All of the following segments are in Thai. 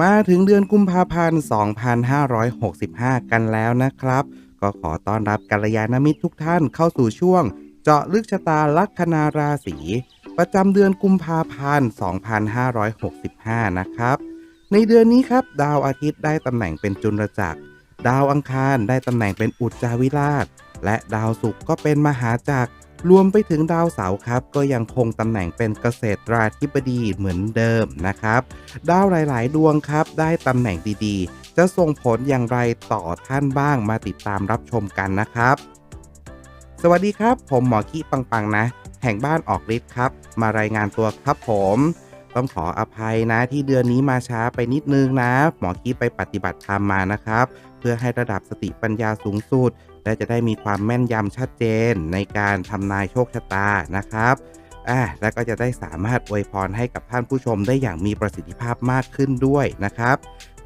มาถึงเดือนกุมภาพันธ์ 2565 กันแล้วนะครับ ก็ขอต้อนรับกัลยาณมิตรทุกท่านเข้าสู่ช่วง เจาะลึกชะตาลัคนาราศีประจำเดือนกุมภาพันธ์ 2565 นะครับ ในเดือนนี้ครับดาวอาทิตย์ได้ตำแหน่งเป็นจุลจักร ดาวอังคารได้ตำแหน่งเป็นอุจจาวิราช และดาวศุกร์ก็เป็นมหาจักร รวมไปถึงดาวเสาร์ครับ ก็ยังคงตำแหน่งเป็นเกษตราธิบดีเหมือนเดิมนะครับ ดาวหลายๆ ดวงครับได้ตำแหน่งดีๆ จะส่งผลอย่างไรต่อท่านบ้างมาติดตามรับชมกันนะครับ สวัสดีครับ ผมหมอขี้ปัง ๆ นะ แห่งบ้านออกฤทธิ์ครับ มารายงานตัวครับผมต้องขออภัยนะที่เดือนนี้มาช้าไปนิดนึงนะ หมอขี้ไปปฏิบัติธรรมมานะครับ เพื่อให้ระดับสติปัญญาสูงสุด และจะได้มีความแม่นยำชัดเจนในการทำนายโชคชะตานะครับอ่าและก็จะได้สามารถอวยพรให้กับท่านผู้ชมได้อย่างมีประสิทธิภาพมากขึ้นด้วยนะครับ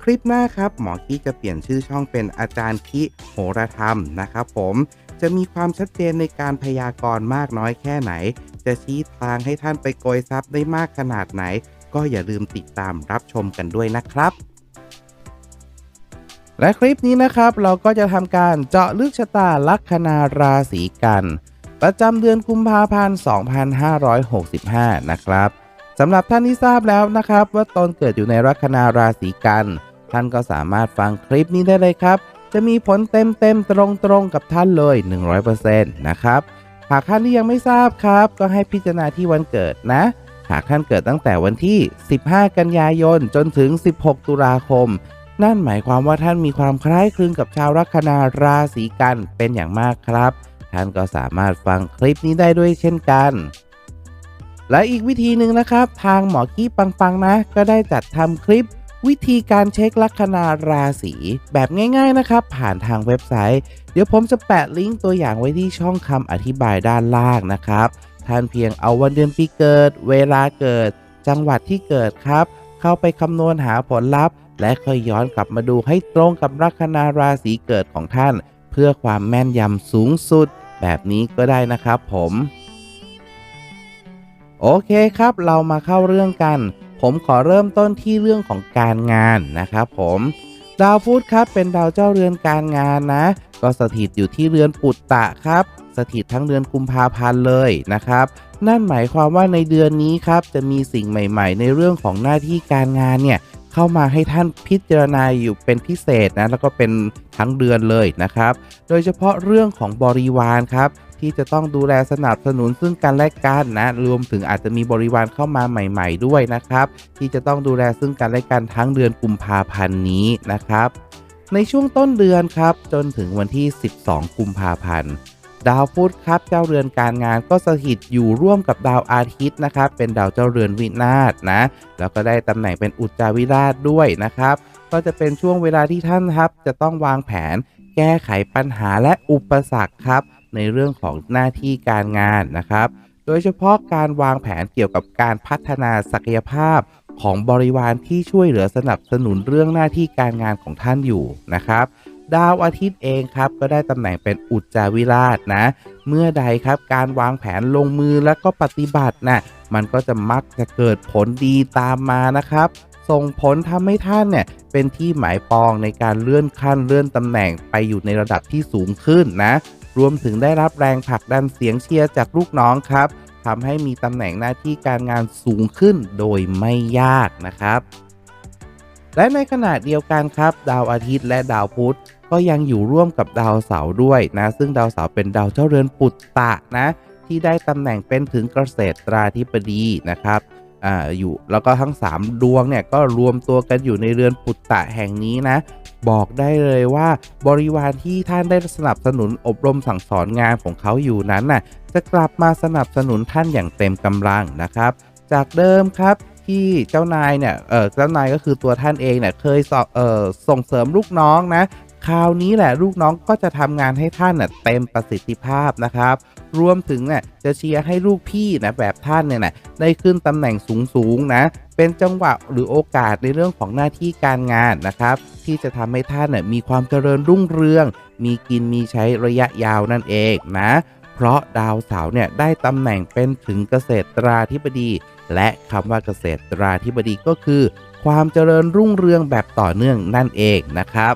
คลิปหน้าครับ หมอขี้จะเปลี่ยนชื่อช่องเป็นอาจารย์คิโหราธรรมนะครับผมจะมีความชัดเจนในการพยากรณ์มากน้อยแค่ไหน จะชี้ทางให้ท่านไปโกยทรัพย์ได้มากขนาดไหน ก็อย่าลืมติดตามรับชมกันด้วยนะครับ และคลิปนี้นะครับเราก็จะทำการเจาะลึกชะตาลัคนาราศีกัน ประจำเดือนกุมภาพันธ์ 2565 นะครับสำหรับท่านที่ทราบแล้วนะครับ ว่าตนเกิดอยู่ในลัคนาราศีกัน ท่านก็สามารถฟังคลิปนี้ได้เลยครับ จะมีผลเต็มเต็มตรงตรงๆกับท่านเลย 100%นะครับหากท่านที่ยังไม่ทราบครับ ก็ให้พิจารณาที่วันเกิดนะ หากท่านเกิดตั้งแต่วันที่ 15 กันยายนจนถึง 16 ตุลาคม นั่นหมายความว่าท่านมีความคล้ายคลึงกับชาวลัคนาราศีกันเป็นอย่างมากครับ ท่านก็สามารถฟังคลิปนี้ได้ด้วยเช่นกัน และอีกวิธีหนึ่งนะครับ ทางหมอกี้ปังๆนะ ก็ได้จัดทำคลิปวิธีการเช็คลัคนาราศีแบบง่าย ๆนะครับ ผ่านทางเว็บไซต์ เดี๋ยวผมจะแปะลิงก์ตัวอย่างไว้ที่ช่องคำอธิบายด้านล่างนะครับ ท่านเพียงเอาวันเดือนปีเกิด เวลาเกิด จังหวัดที่เกิดครับ เข้าไปคำนวณหาผลลัพธ์ และค่อยย้อนกลับมาดูให้ตรงกับลัคนาราศีเกิดของท่าน เพื่อความแม่นยำสูงสุด แบบนี้ก็ได้นะครับผม โอเคครับเรามาเข้าเรื่องกัน ผมขอเริ่มต้นที่เรื่องของการงานนะครับผมดาวพุธครับเป็นดาวเจ้าเรือนการงานนะ ก็สถิตอยู่ที่เรือนปุตตะครับ สถิตทั้งเดือนกุมภาพันธ์เลยนะครับ นั่นหมายความว่าในเดือนนี้ครับจะมีสิ่งใหม่ ๆ ในเรื่องของหน้าที่การงานเนี่ย เข้ามาให้ท่านพิจารณาอยู่เป็นพิเศษนะแล้วก็เป็นทั้งเดือนเลยนะครับ โดยเฉพาะเรื่องของบริวารครับที่จะต้องดูแลสนับสนุนซึ่งกันและกันนะรวมถึงอาจจะมีบริวารเข้ามาใหม่ ๆ ด้วยนะครับ ที่จะต้องดูแลซึ่งกันและกันทั้งเดือนกุมภาพันธ์นี้นะครับ ในช่วงต้นเดือนครับ จนถึงวันที่ 12 กุมภาพันธ์ ดาวพุธครับเจ้าเรือนการงานก็สถิตอยู่ร่วมกับดาวอาทิตย์นะครับ เป็นดาวเจ้าเรือนวินาศนะแล้วก็ได้ตำแหน่งเป็นอุจจาวิราชด้วยนะครับ ก็จะเป็นช่วงเวลาที่ท่านครับ จะต้องวางแผน แก้ไขปัญหาและอุปสรรคครับ ในเรื่องของหน้าที่การงานนะครับ โดยเฉพาะการวางแผนเกี่ยวกับการพัฒนาศักยภาพของบริวารที่ช่วยเหลือสนับสนุนเรื่องหน้าที่การงานของท่านอยู่นะครับ ดาวอาทิตย์เองครับก็ได้ตำแหน่งเป็นอุจจาวิราชนะ เมื่อใดครับการวางแผนลงมือแล้วก็ปฏิบัตินะมันก็จะมักจะเกิดผลดีตามมานะครับ ส่งผลทำให้ท่านเนี่ยเป็นที่หมายปองในการเลื่อนขั้นเลื่อนตำแหน่งไปอยู่ในระดับที่สูงขึ้นนะ รวมถึงได้รับแรงผลักดันเสียงเชียร์จากลูกน้องครับทำให้มีตำแหน่งหน้าที่การงานสูงขึ้นโดยไม่ยากนะครับและในขณะเดียวกันครับ ดาวอาทิตย์และดาวพุธ ก็ยังอยู่ร่วมกับดาวเสาร์ด้วยนะ ซึ่งดาวเสาร์เป็นดาวเจ้าเรือนปุตตะนะ ที่ได้ตำแหน่งเป็นถึงเกษตรตราธิบดีนะครับอ่าอยู่แล้วก็ทั้ง 3 ดวงเนี่ยก็รวมตัวกันอยู่ในเรือนปุตตะแห่งนี้นะ บอกได้เลยว่าบริวารที่ท่านได้สนับสนุนอบรมสั่งสอนงานของเขาอยู่นั้นน่ะจะกลับมาสนับสนุนท่านอย่างเต็มกำลังนะครับ จากเดิมครับที่เจ้านายเนี่ย เออเจ้านายก็คือตัวท่านเองเนี่ยเคยสอเออส่งเสริมลูกน้องนะ คราวนี้แหละลูกน้องก็จะทำงานให้ท่านนะเต็มประสิทธิภาพนะครับ รวมถึงนี่ยจะเชียร์ให้ลูกพี่นะแบบท่านเนี่ยนะได้ขึ้นตำแหน่งสูงๆนะ เป็นจังหวะหรือโอกาสในเรื่องของหน้าที่การงานนะครับ ที่จะทำให้ท่านน่ยมีความเจริญรุ่งเรือง มีกินมีใช้ระยะยาวนั่นเองนะ เพราะดาวเสาร์เนี่ยได้ตำแหน่งเป็นถึงเกษตราธิบดี และคำว่าเกษตราธิบดีก็คือ ความเจริญรุ่งเรืองแบบต่อเนื่องนั่นเองนะครับ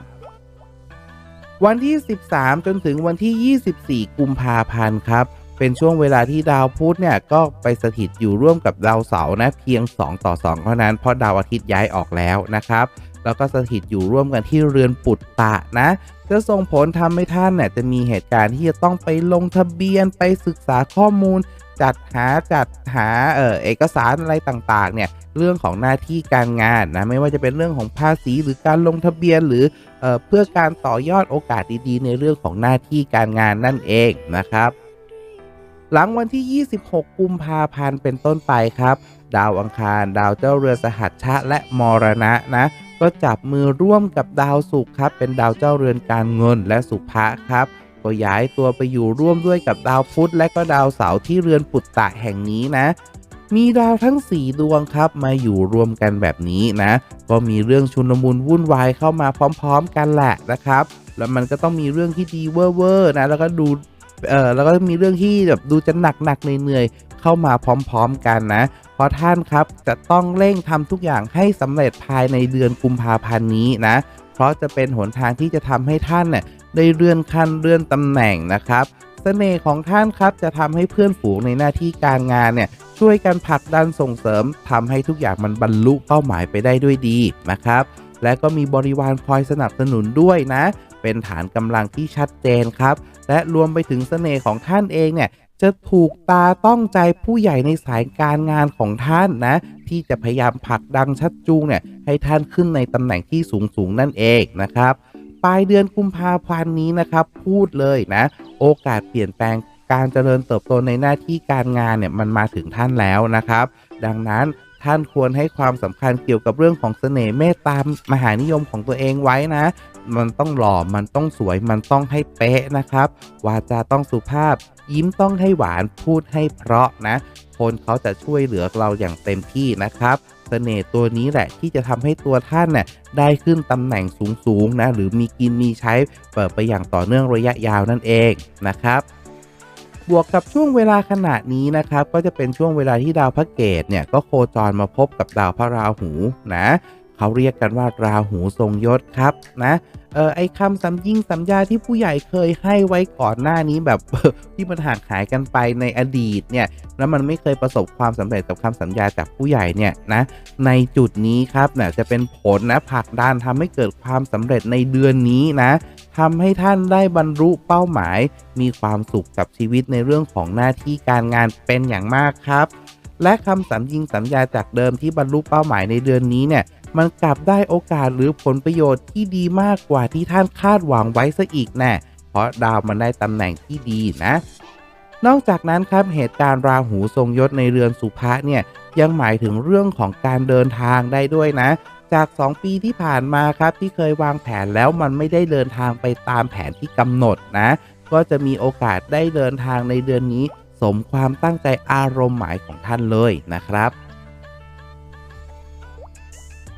วันที่ 13 จนถึงวันที่ 24 กุมภาพันธ์ครับ เป็นช่วงเวลาที่ดาวพุธเนี่ยก็ไปสถิตอยู่ร่วมกับดาวเสาร์นะเพียง 2 ต่อ 2 เท่านั้นเพราะดาวอาทิตย์ย้ายออกแล้วนะครับ แล้วก็สถิตอยู่ร่วมกันที่เรือนปุตตะนะจะส่งผลทำให้ท่านเนี่ยจะมีเหตุการณ์ที่จะต้องไปลงทะเบียนไปศึกษาข้อมูล จัดหาจัดหาเออเอกสารอะไรต่างๆเนี่ยเรื่องของหน้าที่การงานนะไม่ว่าจะเป็นเรื่องของภาษีหรือการลงทะเบียนหรือ เเพื่อการต่อยอดโอกาสดีๆ ในเรื่องของหน้าที่การงานนั่นเองนะครับ หลังวันที่ 26 กุมภาพันธ์เป็นต้นไปครับ ดาวอังคาร ดาวเจ้าเรือสหัชชะและมรณะนะ ก็จับมือร่วมกับดาวศุกร์ครับ เป็นดาวเจ้าเรือนการเงินและสุภะครับก็ย้ายตัวไปอยู่ร่วมด้วยกับดาวพุธและก็ดาวเสาร์ที่เรือนปุตตะแห่งนี้นะ มีดาวทั้ง 4 ดวงครับ มาอยู่รวมกันแบบนี้นะ ก็มีเรื่องชุนมุนวุ่นวายเข้ามาพร้อม ๆ กันแหละนะครับ แล้วมันก็ต้องมีเรื่องที่ดีเวอร์ๆนะ แล้วก็ดูเออแล้วก็มีเรื่องที่แบบดูจะหนักหนักๆเหนื่อยๆเข้ามาพร้อม ๆ กันนะ เพราะท่านครับจะต้องเร่งทำทุกอย่างให้สำเร็จภายในเดือนกุมภาพันธ์นี้นะ เพราะจะเป็นหนทางที่จะทำให้ท่านเนี่ยได้เลื่อนขั้นเลื่อนตำแหน่งนะครับเสน่ห์ของท่านครับจะทำให้เพื่อนฝูงในหน้าที่การงานเนี่ย ช่วยกันผลักดันส่งเสริมทำให้ทุกอย่างมันบรรลุเป้าหมายไปได้ด้วยดีนะครับ และก็มีบริวารคอยสนับสนุนด้วยนะ เป็นฐานกำลังที่ชัดเจนครับ และรวมไปถึงเสน่ห์ของท่านเองเนี่ยจะถูกตาต้องใจผู้ใหญ่ในสายการงานของท่านนะ ที่จะพยายามผลักดันชัดจูงเนี่ยให้ท่านขึ้นในตำแหน่งที่สูงสูงนั่นเองนะครับปลายเดือนกุมภาพันธ์นี้นะครับ พูดเลยนะ โอกาสเปลี่ยนแปลง การเจริญเติบโตในหน้าที่การงานเนี่ยมันมาถึงท่านแล้วนะครับ ดังนั้นท่านควรให้ความสำคัญเกี่ยวกับเรื่องของเสน่ห์เมตตามหานิยมของตัวเองไว้นะ มันต้องหล่อ มันต้องสวย มันต้องให้เป๊ะนะครับ วาจาต้องสุภาพ ยิ้มต้องให้หวาน พูดให้เพราะนะ คนเขาจะช่วยเหลือเราอย่างเต็มที่นะครับ เสน่ห์ตัวนี้แหละที่จะทำให้ตัวท่านน่ะได้ขึ้นตำแหน่งสูงๆนะ หรือมีกินมีใช้เปิดไปอย่างต่อเนื่องระยะยาวนั่นเองนะครับ บวกกับช่วงเวลาขณะนี้นะครับ ก็จะเป็นช่วงเวลาที่ดาวพระเกตเนี่ยก็โคจรมาพบกับดาวพระราหูนะเขาเรียกกันว่าราหูทรงยศครับนะเออไอคำสัญญิงสัญญาที่ผู้ใหญ่เคยให้ไว้ก่อนหน้านี้แบบที่มันห่างหายกันไปในอดีตเนี่ยแล้วมันไม่เคยประสบความสำเร็จกับคำสัญญาจากผู้ใหญ่เนี่ยนะในจุดนี้ครับเนี่ยจะเป็นผลนะผลักดันทำให้เกิดความสำเร็จในเดือนนี้นะ ทำให้ท่านได้บรรลุเป้าหมาย มีความสุขกับชีวิตในเรื่องของหน้าที่การงานเป็นอย่างมากครับ และคำสัญญิงสัญญาจากเดิมที่บรรลุเป้าหมายในเดือนนี้เนี่ยมันกลับได้โอกาสหรือผลประโยชน์ที่ดีมากกว่าที่ท่านคาดหวังไว้ซะอีกแน่เพราะดาวมันได้ตำแหน่งที่ดีนะ นอกจากนั้นครับเหตุการณ์ราหูทรงยศในเรือนสุภะเนี่ยยังหมายถึงเรื่องของการเดินทางได้ด้วยนะ จาก 2 ปีที่ผ่านมาครับที่เคยวางแผนแล้วมันไม่ได้เดินทางไปตามแผนที่กำหนดนะ ก็จะมีโอกาสได้เดินทางในเดือนนี้ สมความตั้งใจอารมณ์หมายของท่านเลยนะครับ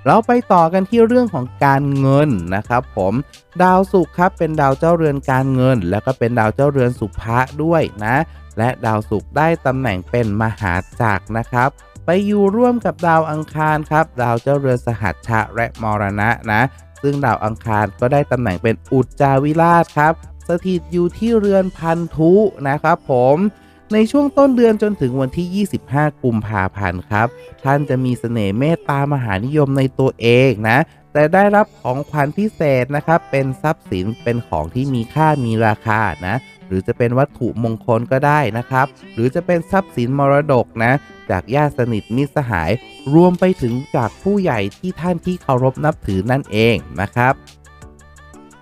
เราไปต่อกันที่เรื่องของการเงินนะครับผมดาวศุกร์ครับเป็นดาวเจ้าเรือนการเงิน แล้วก็เป็นดาวเจ้าเรือนสุภะด้วยนะ และดาวศุกร์ได้ตำแหน่งเป็นมหาจักรนะครับ ไปอยู่ร่วมกับดาวอังคารครับ ดาวเจ้าเรือนสหัชชะและมรณะนะ ซึ่งดาวอังคารก็ได้ตำแหน่งเป็นอุจจาวิราชครับ สถิตอยู่ที่เรือนพันธุนะครับผมในช่วงต้นเดือนจนถึงวันที่ 25 กุมภาพันธ์ครับ ท่านจะมีเสน่ห์เมตตามหานิยมในตัวเองนะ แต่ได้รับของขวัญพิเศษนะครับ เป็นทรัพย์สินเป็นของที่มีค่ามีราคานะ รือจะเป็นวัตถุมงคลก็ได้นะครับ หรือจะเป็นทรัพย์สินมรดกนะ จากญาติสนิทมิตรสหาย รวมไปถึงจากผู้ใหญ่ที่ท่านที่เคารพนับถือนั่นเองนะครับ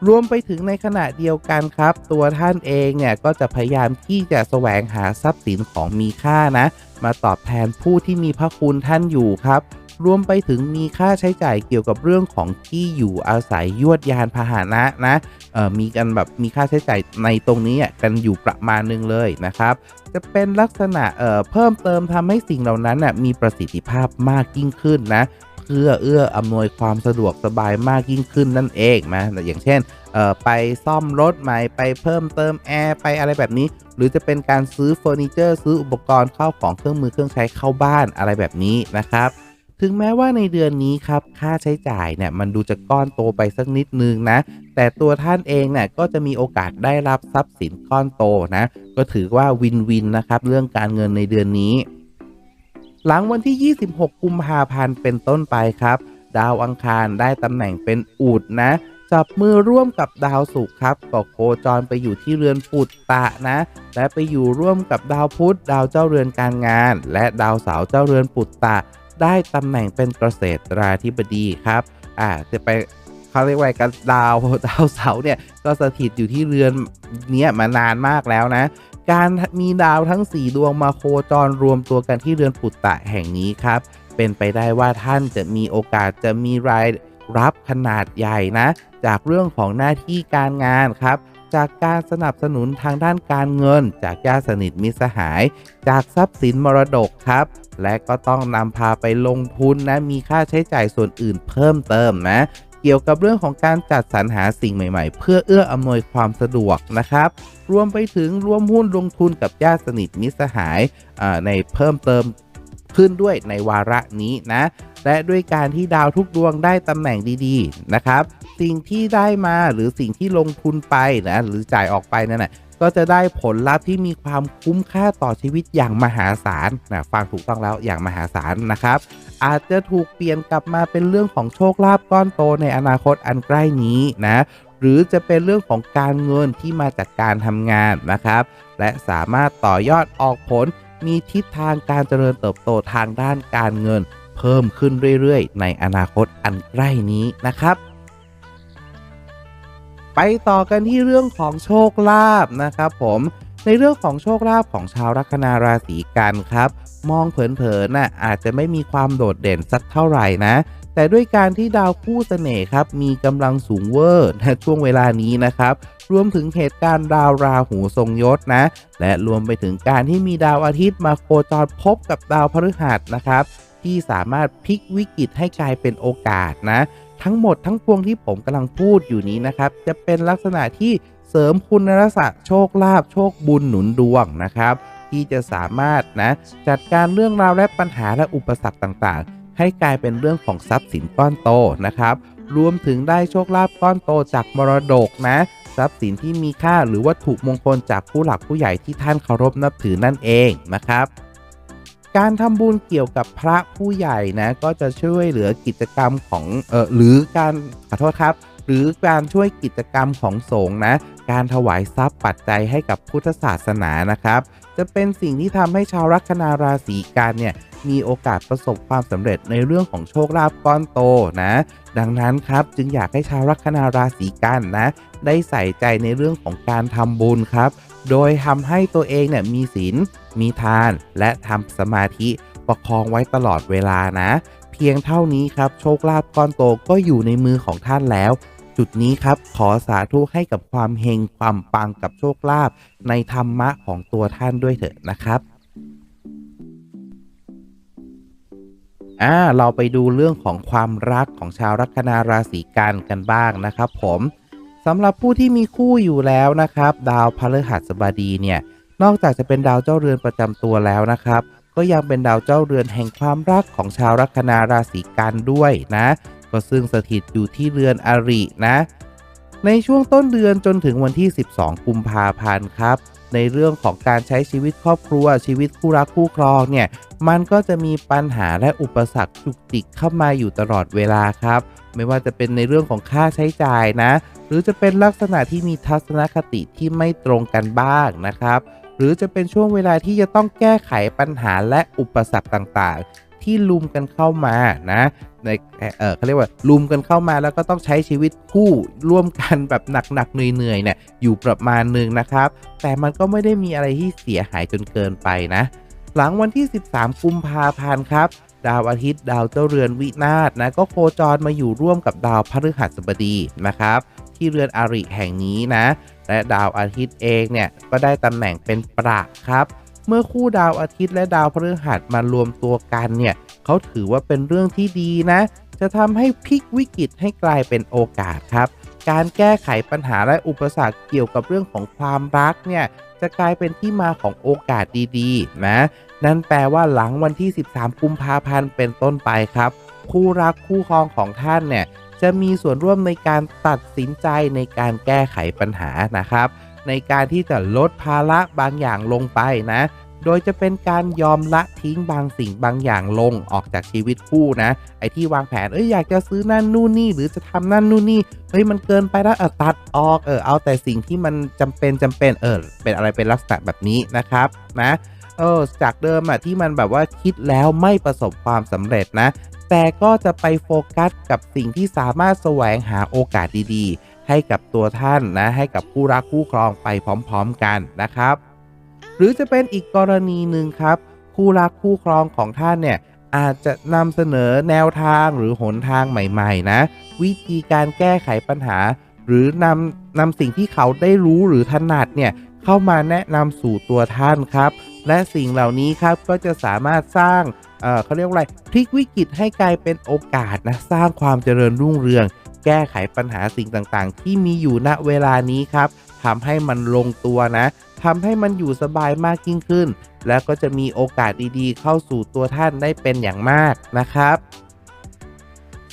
รวมไปถึงในขณะเดียวกันครับ ตัวท่านเองเนี่ยก็จะพยายามที่จะแสวงหาทรัพย์สินของมีค่านะ มาตอบแทนผู้ที่มีพระคุณท่านอยู่ครับ รวมไปถึงมีค่าใช้จ่ายเกี่ยวกับเรื่องของที่อยู่อาศัยยวดยานพาหนะนะเอ่อมีกันแบบมีค่าใช้จ่ายในตรงนี้อะกันอยู่ประมาณนึงเลยนะครับ จะเป็นลักษณะเอ่อเพิ่มเติมทำให้สิ่งเหล่านั้นน่ะมีประสิทธิภาพมากยิ่งขึ้นนะเพื่อเอื้ออำนวยความสะดวกสบายมากยิ่งขึ้นนั่นเองนะอย่างเช่นเอ่อไปซ่อมรถใหม่ไปเพิ่มเติมแอร์ไปอะไรแบบนี้ หรือจะเป็นการซื้อเฟอร์นิเจอร์ซื้ออุปกรณ์เข้าของเครื่องมือเครื่องใช้เข้าบ้านอะไรแบบนี้นะครับ ถึงแม้ว่าในเดือนนี้ครับค่าใช้จ่ายเนี่ยมันดูจะก้อนโตไปสักนิดนึงนะ แต่ตัวท่านเองเนี่ยก็จะมีโอกาสได้รับทรัพย์สินก้อนโตนะ ก็ถือว่าวินวินนะครับเรื่องการเงินในเดือนนี้ หลังวันที่ 26 กุมภาพันธ์เป็นต้นไปครับ ดาวอังคารได้ตำแหน่งเป็นอูดนะจับมือร่วมกับดาวศุกร์ครับก็โคจรไปอยู่ที่เรือนปุตตะนะ และไปอยู่ร่วมกับดาวพุธดาวเจ้าเรือนการงาน และดาวเสาร์เจ้าเรือนปุตตะ ได้ตำแหน่งเป็นเกษตราธิบดีครับอ่าจะไปเขาเรียกว่ากันดาวดาวเสาเนี่ยก็สถิตอยู่ที่เรือนเนี้ยมานานมากแล้วนะ การมีดาวทั้ง 4 ดวงมาโคจรรวมตัวกันที่เรือนปุตตะแห่งนี้ครับ เป็นไปได้ว่าท่านจะมีโอกาสจะมีรายรับขนาดใหญ่นะ จากเรื่องของหน้าที่การงานครับ จากการสนับสนุนทางด้านการเงิน จากญาติสนิทมิสหาย จากทรัพย์สินมรดกครับ และก็ต้องนำพาไปลงทุนนะมีค่าใช้จ่ายส่วนอื่นเพิ่มเติมนะเกี่ยวกับเรื่องของการจัดสรรหาสิ่งใหม่ ๆ เพื่อเอื้ออำนวยความสะดวกนะครับ รวมไปถึงร่วมหุ้นลงทุนกับญาติสนิทมิสหายในเพิ่มเติม ขึ้นด้วยในวาระนี้นะ และด้วยการที่ดาวทุกดวงได้ตำแหน่งดีๆนะครับ สิ่งที่ได้มาหรือสิ่งที่ลงทุนไปนะหรือจ่ายออกไปนั่นแหละก็จะได้ผลลัพธ์ที่มีความคุ้มค่าต่อชีวิตอย่างมหาศาลนะฟังถูกต้องแล้วอย่างมหาศาลนะครับ อาจจะถูกเปลี่ยนกลับมาเป็นเรื่องของโชคลาภก้อนโตในอนาคตอันใกล้นี้นะหรือจะเป็นเรื่องของการเงินที่มาจากการทำงานนะครับ และสามารถต่อยอดออกผล มีทิศทางการเจริญเติบโตทางด้านการเงิน เพิ่มขึ้นเรื่อยๆ ในอนาคตอันใกล้นี้นะครับ ไปต่อกันที่เรื่องของโชคลาภนะครับผมในเรื่องของโชคลาภของชาวลัคนาราศีกันครับ มองเผินๆน่ะอาจจะไม่มีความโดดเด่นสักเท่าไหร่นะ แต่ด้วยการที่ดาวคู่เสน่ห์ครับมีกำลังสูงเวอร์ในช่วงเวลานี้นะครับ รวมถึงเหตุการณ์ดาวราหูทรงยศนะ และรวมไปถึงการที่มีดาวอาทิตย์มาโคจรพบกับดาวพฤหัสนะครับ ที่สามารถพลิกวิกฤตให้กลายเป็นโอกาสนะ ทั้งหมดทั้งปวงที่ผมกำลังพูดอยู่นี้นะครับ จะเป็นลักษณะที่เสริมคุณลักษณะโชคลาภโชคบุญหนุนดวงนะครับ ที่จะสามารถนะจัดการเรื่องราวและปัญหาและอุปสรรคต่างๆ ให้กลายเป็นเรื่องของทรัพย์สินก้อนโตนะครับ รวมถึงได้โชคลาภก้อนโตจากมรดกนะ ทรัพย์สินที่มีค่าหรือวัตถุมงคลจากผู้หลักผู้ใหญ่ที่ท่านเคารพนับถือนั่นเองนะครับการทำบุญเกี่ยวกับพระผู้ใหญ่นะ ก็จะช่วยเหลือกิจกรรมของเออหรือการขอโทษครับ หรือการช่วยกิจกรรมของสงฆ์นะ การถวายทรัพย์ปัจจัยให้กับพุทธศาสนานะครับ จะเป็นสิ่งที่ทำให้ชาวลัคนาราศีกันเนี่ย มีโอกาสประสบความสำเร็จในเรื่องของโชคลาภก้อนโตนะ ดังนั้นครับจึงอยากให้ชาวลัคนาราศีกันนะ ได้ใส่ใจในเรื่องของการทำบุญครับ โดยทำให้ตัวเองเนี่ยมีศีลมีทานและทำสมาธิประคองไว้ตลอดเวลานะ เพียงเท่านี้ครับโชคลาภก้อนโตก็อยู่ในมือของท่านแล้ว จุดนี้ครับขอสาธุให้กับความเฮงความปังกับโชคลาภในธรรมะของตัวท่านด้วยเถอะนะครับ อ่าเราไปดูเรื่องของความรักของชาวลัคนาราศีกันกันบ้างนะครับผมสำหรับผู้ที่มีคู่อยู่แล้วนะครับ ดาวพฤหัสบดีเนี่ย นอกจากจะเป็นดาวเจ้าเรือนประจำตัวแล้วนะครับ ก็ยังเป็นดาวเจ้าเรือนแห่งความรักของชาวลัคนาราศีกันด้วยนะ ก็ซึ่งสถิตอยู่ที่เรือนอรินะ ในช่วงต้นเดือนจนถึงวันที่ 12 กุมภาพันธ์ครับ ในเรื่องของการใช้ชีวิตครอบครัว ชีวิตคู่รักคู่ครองเนี่ยมันก็จะมีปัญหาและอุปสรรคจุกจิกเข้ามาอยู่ตลอดเวลาครับ ไม่ว่าจะเป็นในเรื่องของค่าใช้จ่ายนะ หรือจะเป็นลักษณะที่มีทัศนคติที่ไม่ตรงกันบ้างนะครับ หรือจะเป็นช่วงเวลาที่จะต้องแก้ไขปัญหาและอุปสรรคต่างๆ ที่ลุมกันเข้ามานะในเออเขาเรียกว่าลุมกันเข้ามาแล้วก็ต้องใช้ชีวิตคู่ร่วมกันแบบหนักๆเหนื่อยๆเนี่ยอยู่ประมาณหนึ่งนะครับ แต่มันก็ไม่ได้มีอะไรที่เสียหายจนเกินไปนะ หลังวันที่ 13 กุมภาพันธ์ครับดาวอาทิตย์ดาวเจ้าเรือนวินาศนะก็โคจรมาอยู่ร่วมกับดาวพฤหัสบดีนะครับ ที่เรือนอาริแห่งนี้นะ และดาวอาทิตย์เองเนี่ยก็ได้ตำแหน่งเป็นประครับ เมื่อคู่ดาวอาทิตย์และดาวพฤหัสมารวมตัวกันเนี่ยเขาถือว่าเป็นเรื่องที่ดีนะ จะทำให้พลิกวิกฤตให้กลายเป็นโอกาสครับ การแก้ไขปัญหาและอุปสรรคเกี่ยวกับเรื่องของความรักเนี่ยจะกลายเป็นที่มาของโอกาสดีๆ นะ นั่นแปลว่าหลังวันที่ 13 กุมภาพันธ์เป็นต้นไปครับ คู่รักคู่ครองของท่านเนี่ยจะมีส่วนร่วมในการตัดสินใจในการแก้ไขปัญหานะครับ ในการที่จะลดภาระบางอย่างลงไปนะ โดยจะเป็นการยอมละทิ้งบางสิ่งบางอย่างลงออกจากชีวิตคู่นะ ไอที่วางแผนเอ้ยอยากจะซื้อนั่นนู่นนี่หรือจะทำนั่นนู่นนี่เฮ้ยมันเกินไปแล้วเออตัดออกเออเอาแต่สิ่งที่มันจำเป็นจำเป็นเออเป็นอะไรเป็นลักษณะแบบนี้นะครับนะเออจากเดิมอะที่มันแบบว่าคิดแล้วไม่ประสบความสำเร็จนะ แต่ก็จะไปโฟกัสกับสิ่งที่สามารถแสวงหาโอกาสดีๆ ให้กับตัวท่านนะให้กับคู่รักคู่ครองไปพร้อม ๆ กันนะครับ หรือจะเป็นอีกกรณีหนึ่งครับ คู่รักคู่ครองของท่านเนี่ยอาจจะนำเสนอแนวทางหรือหนทางใหม่ๆ นะ วิธีการแก้ไขปัญหา หรือนำนำสิ่งที่เขาได้รู้หรือถนัดเนี่ยเข้ามาแนะนำสู่ตัวท่านครับ และสิ่งเหล่านี้ครับก็จะสามารถสร้างเอ่อเขาเรียกว่าอะไรพลิกวิกฤตให้กลายเป็นโอกาสนะสร้างความเจริญรุ่งเรือง แก้ไขปัญหาสิ่งต่างๆ ที่มีอยู่ณเวลานี้ครับทำให้มันลงตัวนะ ทำให้มันอยู่สบายมากยิ่งขึ้น แล้วก็จะมีโอกาสดีๆ เข้าสู่ตัวท่านได้เป็นอย่างมากนะครับ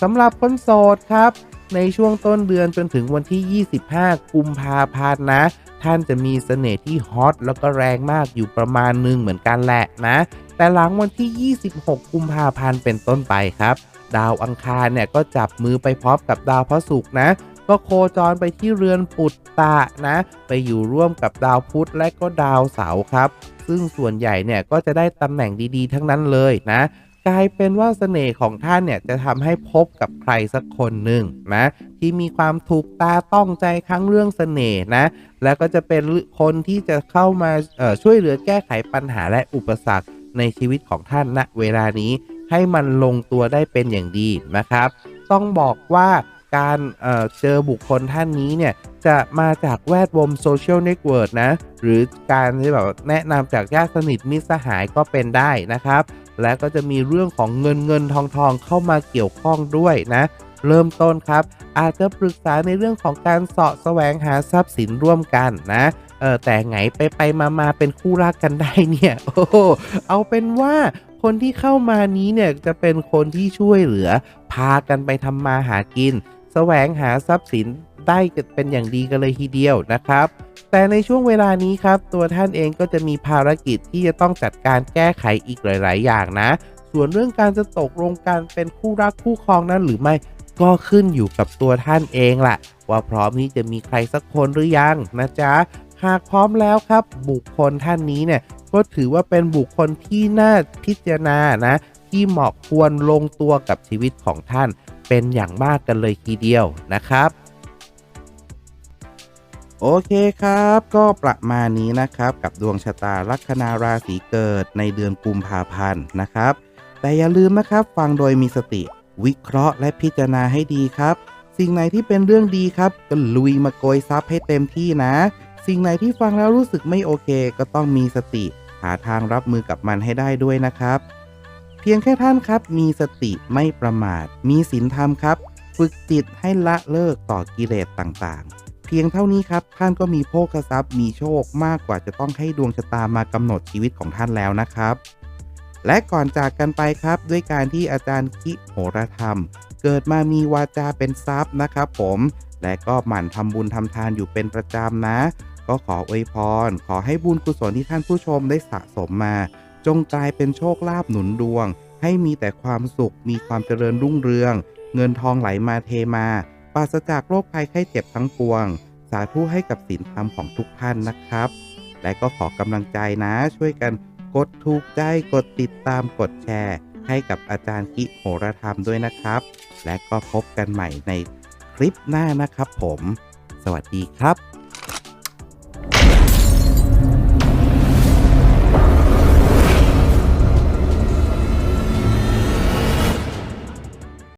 สำหรับคนโสดครับ ในช่วงต้นเดือนจนถึงวันที่ 25 กุมภาพันธ์นะท่านจะมีเสน่ห์ที่ฮอตแล้วก็แรงมากอยู่ประมาณหนึ่งเหมือนกันแหละนะ แต่หลังวันที่ 26 กุมภาพันธ์เป็นต้นไปครับ ดาวอังคารเนี่ยก็จับมือไปพร้อมกับดาวพระศุกร์นะ ก็โคจรไปที่เรือนปุตตะนะ ไปอยู่ร่วมกับดาวพุธและก็ดาวเสาร์ครับ ซึ่งส่วนใหญ่เนี่ยก็จะได้ตำแหน่งดีๆ ทั้งนั้นเลยนะกลายเป็นว่าเสน่ห์ของท่านเนี่ยจะทำให้พบกับใครสักคนหนึ่งนะที่มีความถูกตาต้องใจครั้งเรื่องเสน่ห์นะ แล้วก็จะเป็นคนที่จะเข้ามาช่วยเหลือแก้ไขปัญหาและอุปสรรคในชีวิตของท่านณเวลานี้ให้มันลงตัวได้เป็นอย่างดีนะครับ ต้องบอกว่า การเอ่อเจอบุคคลท่านนี้เนี่ยจะมาจากแวดวงโซเชียลเน็ตเวิร์กนะ หรือการที่แบบแนะนำจากญาติสนิทมิตรสหายก็เป็นได้นะครับ และก็จะมีเรื่องของเงินเงินทองทองเข้ามาเกี่ยวข้องด้วยนะ เริ่มต้นครับ อาจจะปรึกษาในเรื่องของการเสาะแสวงหาทรัพย์สินร่วมกันนะเออแต่ไงไปไปมามาเป็นคู่รักกันได้เนี่ยโอ้เอาเป็นว่าคนที่เข้ามานี้เนี่ยจะเป็นคนที่ช่วยเหลือ พากันไปทำมาหากิน แสวงหาทรัพย์สินได้เป็นอย่างดีกันเลยทีเดียวนะครับ แต่ในช่วงเวลานี้ครับ ตัวท่านเองก็จะมีภารกิจที่จะต้องจัดการแก้ไขอีกหลาย ๆ อย่างนะ ส่วนเรื่องการจะตกลงกันเป็นคู่รักคู่ครองนั้นหรือไม่ก็ขึ้นอยู่กับตัวท่านเองแหละว่าพร้อมที่จะมีใครสักคนหรือยังนะจ๊ะหากพร้อมแล้วครับ บุคคลท่านนี้เนี่ยก็ถือว่าเป็นบุคคลที่น่าพิจารณานะ ที่เหมาะควรลงตัวกับชีวิตของท่าน เป็นอย่างมากกันเลยทีเดียวนะครับโอเคครับ ก็ประมาณนี้นะครับกับดวงชะตาลัคนาราศีเกิดในเดือนกุมภาพันธ์นะครับ แต่อย่าลืมนะครับฟังโดยมีสติ วิเคราะห์และพิจารณาให้ดีครับ สิ่งไหนที่เป็นเรื่องดีครับ ก็ลุยมาโกยซับให้เต็มที่นะ สิ่งไหนที่ฟังแล้วรู้สึกไม่โอเค ก็ต้องมีสติ หาทางรับมือกับมันให้ได้ด้วยนะครับ พียงแค่ท่านครับ มีสติไม่ประมาท มีศีลธรรมครับ ฝึกจิตให้ละเลิกต่อกิเลสต่างๆ เพียงเท่านี้ครับ ท่านก็มีโภคทรัพย์ มีโชคมากกว่าจะต้องให้ดวงชะตามากำหนดชีวิตของท่านแล้วนะครับ และก่อนจากกันไปครับ ด้วยการที่อาจารย์คิโหรธรรม เกิดมามีวาจาเป็นทรัพย์นะครับผม และก็หมั่นทำบุญทำทานอยู่เป็นประจำนะ ก็ขออวยพร ขอให้บุญกุศลที่ท่านผู้ชมได้สะสมมา จงกลายเป็นโชคลาภหนุนดวง ให้มีแต่ความสุข มีความเจริญรุ่งเรือง เงินทองไหลมาเทมา ปราศจากโรคภัยไข้เจ็บทั้งปวง สาธุให้กับศีลธรรมของทุกท่านนะครับ และก็ขอกำลังใจนะ ช่วยกันกดถูกใจ กดติดตาม กดแชร์ ให้กับอาจารย์กิโหรธรรมด้วยนะครับ และก็พบกันใหม่ในคลิปหน้านะครับผม สวัสดีครับ